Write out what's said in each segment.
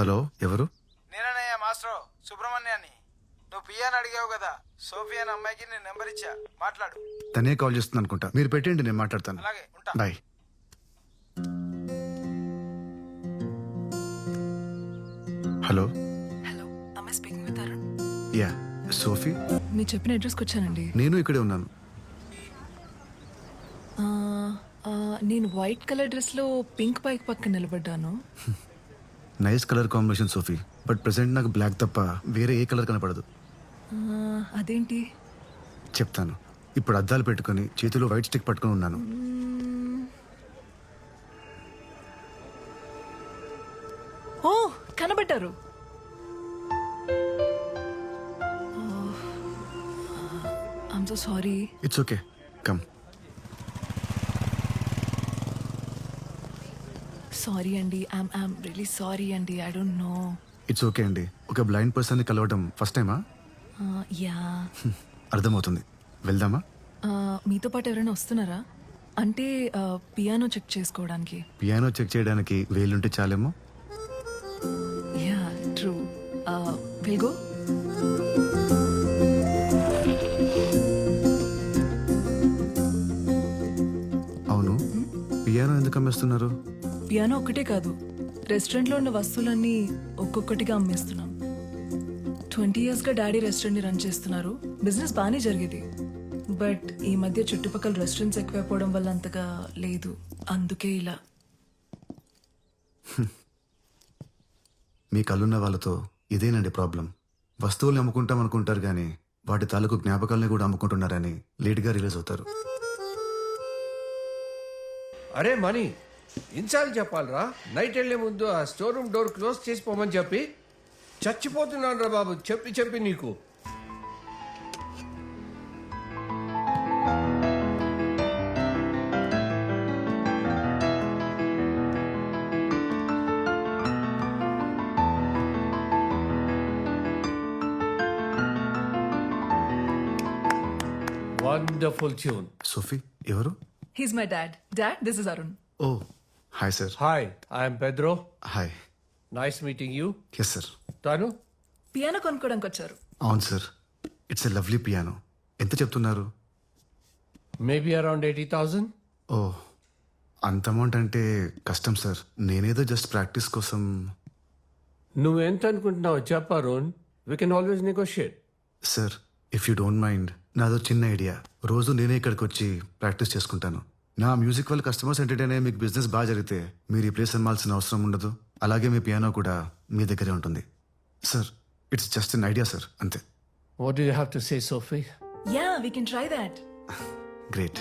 Hello ఎవరు? నేననయ్య master సుబ్రహ్మణ్యాన్ని. నువ్వు పియాని అడిగావు కదా సోఫియా అనే అమ్మాయికి నేను నెంబర్ ఇచ్చా. మాట్లాడు. తనే కాల్ చేస్తుంది అనుకుంటా. మీరు పెట్టండి నేను మాట్లాడతాను. అలాగే ఉంటా. బాయ్. హలో? హలో అమ్మాయి speaking with Arun. Yeah Sophie? మీరు చెప్పిన అడ్రస్కి వచ్చానండి. నేను ఇక్కడే ఉన్నాను. ఆ, ఆ, నేను వైట్ కలర్ డ్రెస్లో పింక్ బైక్ పక్కన నిలబడ్డాను. Nice colour combination Sophie. But present నాకు బ్లాక్ తప్ప వేరే ఏ కలర్ కనపడదు. అదేంటి? చెప్తాను. ఇప్పుడు అద్దాలు పెట్టుకొని చేతిలో వైట్ స్టిక్ పట్టుకొని ఉన్నాను. ఓ కనబడ్డారు. I'm so sorry it's okay come sorry అండి. ఐమ్ ఐమ్ రియలీ సారీ అండి. I don't know it's okay అండి. ఒక బ్లైండ్ పర్సన్ని కలవడం ఫస్ట్ టైమా యా అర్థమవుతుంది. వెళ్దామా? మీతో పాటు ఎవరైనా వస్తున్నారా? అంటే పియానో చెక్ చేసుకోవడానికి. పియానో చెక్ చేయడానికి వేలుంటే చాలేమో? యా ట్రూ విల్ గో అవును. పియానో ఎందుకు అమ్మేస్తున్నారు? పియానో ఒక్కటే కాదు రెస్టారెంట్లో ఉన్న వస్తువులన్నీ ఒక్కొక్కటిగా అమ్మేస్తున్నాం. ట్వంటీ ఇయర్స్గా డాడీ రెస్టారెంట్ని రన్ చేస్తున్నారు. బిజినెస్ బాగానే జరిగేది. బట్ ఈ మధ్య చుట్టుపక్కల రెస్టారెంట్స్ ఎక్కువైపోవడం వల్ల అంతగా లేదు. అందుకే ఇలా. మీ కళ్ళున్న వాళ్ళతో ఇదేనండి ప్రాబ్లం. వస్తువుల్ని అమ్ముకుంటాం అనుకుంటారు కానీ వాటి తాలూకు జ్ఞాపకాలని కూడా అమ్ముకుంటున్నారని లేట్గా రిలీజ్ అవుతారు. అరే మనీ ఇన్సార్లు చెప్పాలరా. నైట్ వెళ్ళే ముందు ఆ స్టోర్ రూమ్ డోర్ క్లోజ్ చేసి పోమని చెప్పి చచ్చిపోతున్నాను రా బాబు చెప్పి చెప్పి నీకు. వండర్ఫుల్ ట్యూన్ సోఫీ ఎవరు? He's my dad dad this is Arun oh hi sir hi I'm Pedro hi nice meeting you yes sir తాను పియానో కొనుక్కోడానికి వచ్చారు. అవును sir it's a lovely piano ఎంత చెప్తున్నారు? Maybe around eighty thousand oh అంత amount అంటే కష్టం sir నేనేదో జస్ట్ ప్రాక్టీస్ కోసం. నువ్వు ఎంత అనుకుంటున్నావు చెప్పా రోన్ we can always negotiate sir if you don't mind నాదో చిన్న ఐడియా రోజు నేనే ఇక్కడికి వచ్చి ప్రాక్టీస్ చేసుకుంటాను. నా మ్యూజిక్ వల్ల కస్టమర్స్ ఎంటర్టైన్ అయ్యే మీకు బిజినెస్ బాగా జరిగితే మీరు ఈ ప్లేస్ అమ్మాల్సిన అవసరం ఉండదు. అలాగే మీ పియానో కూడా మీ దగ్గరే ఉంటుంది. Sir it's just an idea sir అంతే. What do you have to say Sophie yeah we can try that great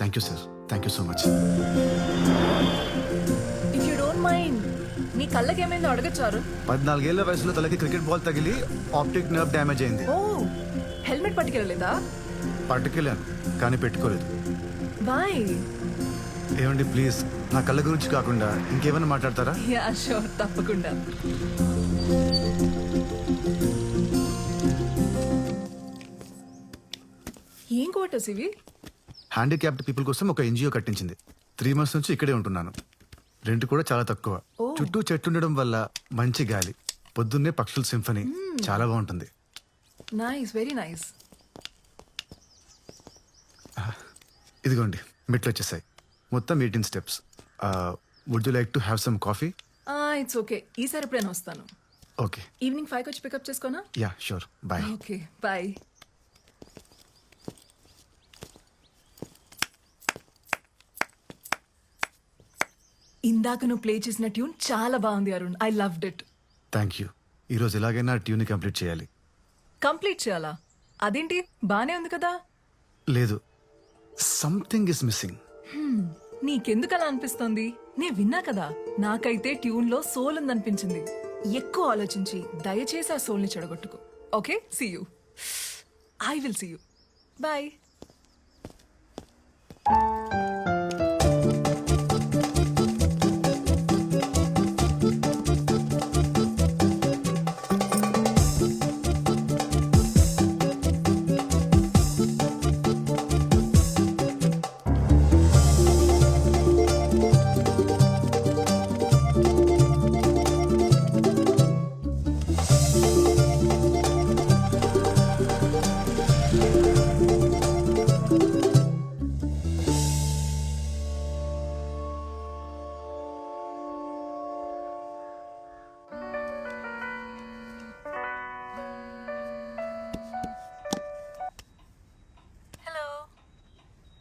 thank you sir thank you so much if you don't mind మీ కళ్ళకి ఏమైందో అడగచ్చు అరుణ్. పద్నాలుగేళ్ళ వయసులో తలకి క్రికెట్ బాల్ తగిలి optic nerve damage అయింది. ఓ హెల్మెట్ పట్టుకెళ్ళలేదా? పట్టుకెళ్ళాను కానీ పెట్టుకోలేదు. బాయ్ ఏమండి ప్లీజ్ నా కళ్ళ గురించి కాకుండా ఇంకేమైనా మాట్లాడతారా? యా షూర్ తప్పకుండా. ఏం క్వార్టర్స్ ఇవి హ్యాండిక్యాప్డ్ పీపుల్ కోసం ఒక ఎన్జిఓ కట్టించింది. త్రీ మంత్స్ నుంచి ఇక్కడే ఉంటున్నాను. రెంట్ కూడా చాలా తక్కువ. చుట్టూ చెట్టు ఉండడం వల్ల మంచి గాలి పొద్దున్నే పక్షుల సింఫనీ. చాలా బాగుంటుంది. నైస్ వెరీ నైస్ ఇదిగోండి మెట్లు వచ్చేసాయి. మొత్తం eighteen steps. Would you like to have some coffee it's okay ఈసారి ఎప్పుడైనా వస్తాను. ఓకే ఈవినింగ్ ఫైవ్ వచ్చి pickup చేసుకోనా? Yeah sure bye okay bye ఇందాక నువ్వు ప్లే చేసిన ట్యూన్ చాలా బాగుంది Arun. I loved it thank you ఈరోజు ఎలాగైనా ట్యూన్ కంప్లీట్ చేయాలి. కంప్లీట్ చేయాలా? అదేంటి? బానే ఉంది కదా? లేదు. సంథింగ్ ఇస్ మిస్సింగ్ నీకెందుకలా అనిపిస్తోంది? నే విన్నా కదా నాకైతే ట్యూన్లో సోల్ ఉందనిపించింది. ఎక్కువ ఆలోచించి దయచేసి ఆ సోల్ని okay? See you I will see you bye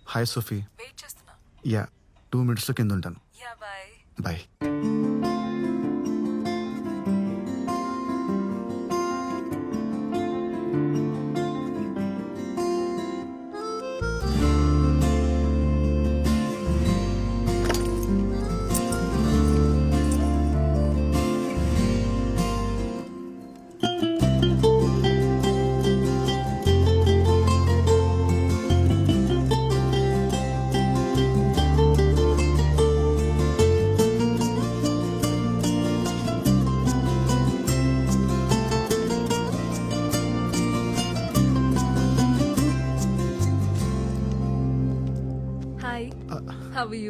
hi Sophie wait చేస్తున్నా యా టూ మినిట్స్లో కింద ఉంటాను. Yeah bye bye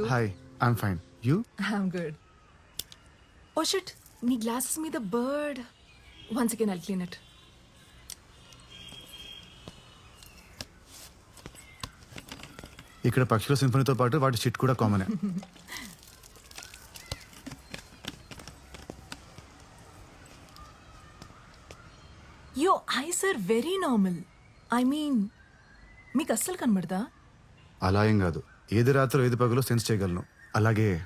hi I'm fine you I'm good oh shit నీ గ్లాసెస్ మీద bird once again I'll clean it ఇక్కడ పక్షుల సింఫనీతో పాటు వాటి షిట్ కూడా కామనే yo eyes are very normal I mean మీకు అస్సలు కనబడదా? అలా ఏం కాదు. ఏది రాత్రి ఏది పగలో సెన్స్ చేయగలను. అలాగే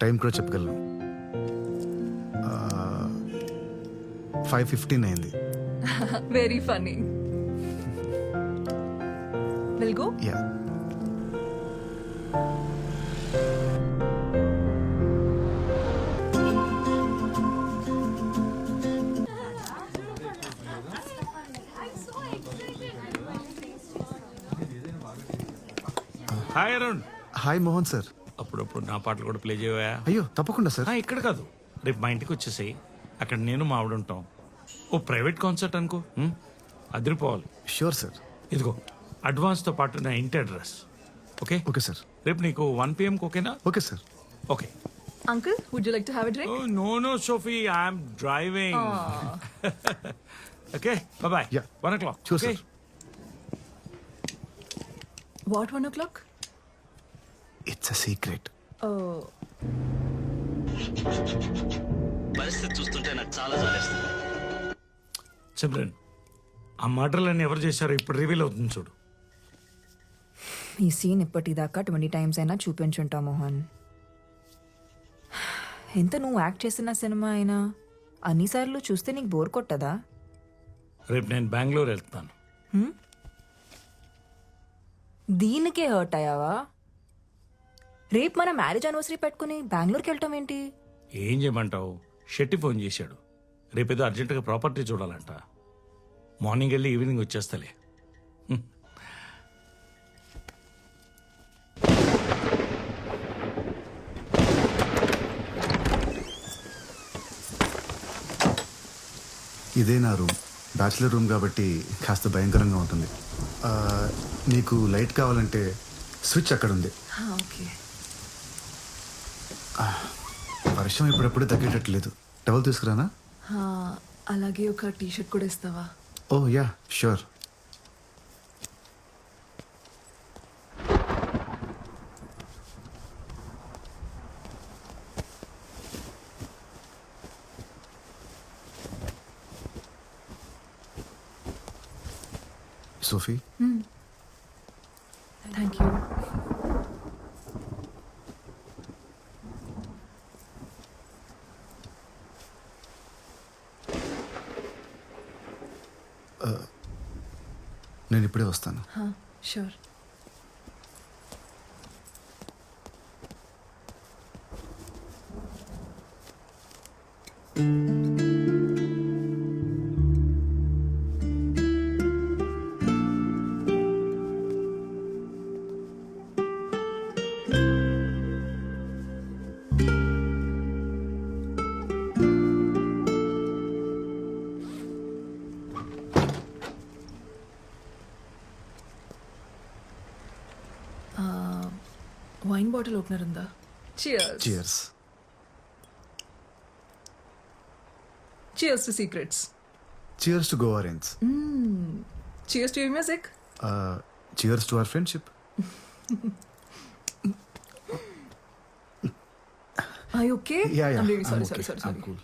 టైం కూడా చెప్పగలను. ఫైవ్ ఫిఫ్టీన్ అయింది. Very funny will go yeah hi Arun. Hi Mohan sir. అప్పుడప్పుడు నా పాటలు కూడా ప్లే చేయవా? అయ్యో తప్పకుండా సార్. ఆ, ఇక్కడ కాదు. రేపు మా ఇంటికి వచ్చేసాయి. అక్కడ నేను మా ఆవిడ ఉంటాం. ఓ ప్రైవేట్ కాన్సర్ట్ అనుకో? అదిరిపోవాలి. Sure sir. ఇదిగో అడ్వాన్స్తో పాటు నా ఇంటి అడ్రస్. ఓకే? Okay sir. రేపు నీకు వన్ పిఎంకి ఓకేనా okay sir. Okay. Uncle would you like to have a drink no no Sophie I'm driving. Okay bye Yeah. One o'clock Sure, sir. What one o'clock it's a secret పరిస్థితి చూస్తుంటే నాకు చాలా జాలేస్తుంది. సిమ్రన్ ఆ మర్డర్లన్నీ ఎవరు చేశారో ఇప్పుడు రివీల్ అవుతుంది చూడు. ఈ సీన్ ఇప్పటిదాకా ట్వంటీ టైమ్స్ అయినా చూపించుంటా మోహన్. ఎంత నువ్వు యాక్ట్ చేసిన సినిమా అయినా అన్నిసార్లు చూస్తే నీకు బోర్ కొట్టదా? రేపు నేను బెంగళూరు వెళ్తాను. దీనికే హర్ట్ అయ్యావా? రేపు మన మ్యారేజ్ అనివర్సరీ పెట్టుకుని బెంగళూరుకి వెళ్ళటం ఏంటి? ఏం చేయమంటావు? షెట్టి ఫోన్ చేశాడు. రేపేదో అర్జెంటుగా ప్రాపర్టీ చూడాలంట. మార్నింగ్ వెళ్ళి ఈవినింగ్ వచ్చేస్తలే. ఇదే నా రూమ్. బ్యాచిలర్ రూమ్ కాబట్టి కాస్త భయంకరంగా ఉంటుంది. ఆ, నీకు లైట్ కావాలంటే స్విచ్ అక్కడ ఉంది ఓకే. వర్షం ఇప్పుడప్పుడు తగ్గేటట్లేదు. టవల్ తీసుకురానా? అలాగే ఒక టీ షర్ట్ కూడా ఇస్తావా? ఓ yeah sure. Sophie thank you నేను ఇప్పుడే వస్తాను. షూర్ వైన్ బాటిల్ ఓపెనర్ ఉందా cheers cheers cheers to secrets cheers to Goa rains cheers to music cheers to our friendship I okay yeah yeah I'm really sorry, sorry, sorry, sorry. Cool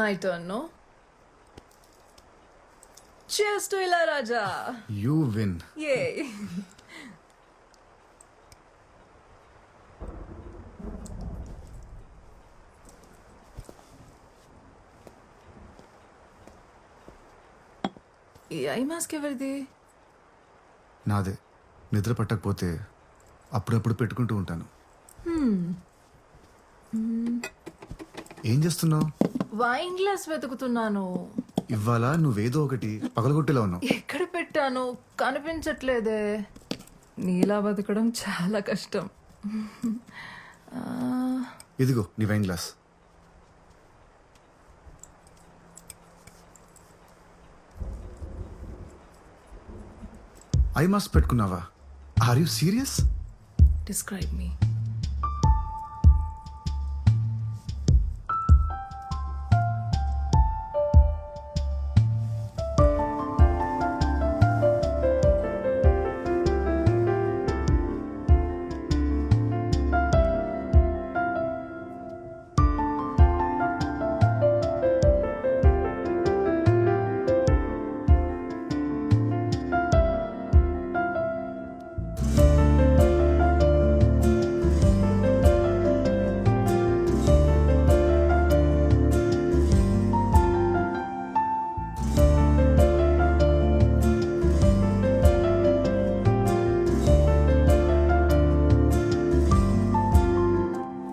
My turn, no? Cheers to Ila Raja! You win Yay! ఈ eye mask ఎవరిది? నాదే. నిద్ర పట్టకపోతే అప్పుడప్పుడు పెట్టుకుంటూ ఉంటాను. ఏం చేస్తున్నావు? Wine glass వెతుకుతున్నాను. ఇవాళ నువ్వేదో ఒకటి పగలగొట్టేలా ఉన్నావు. ఎక్కడ పెట్టాను? కనిపించట్లేదే. నీలా బతకడం చాలా కష్టం. ఇదిగో నీ వైన్ గ్లాస్ ఐ మాస్ పెట్టుకున్నావా? Are you serious describe me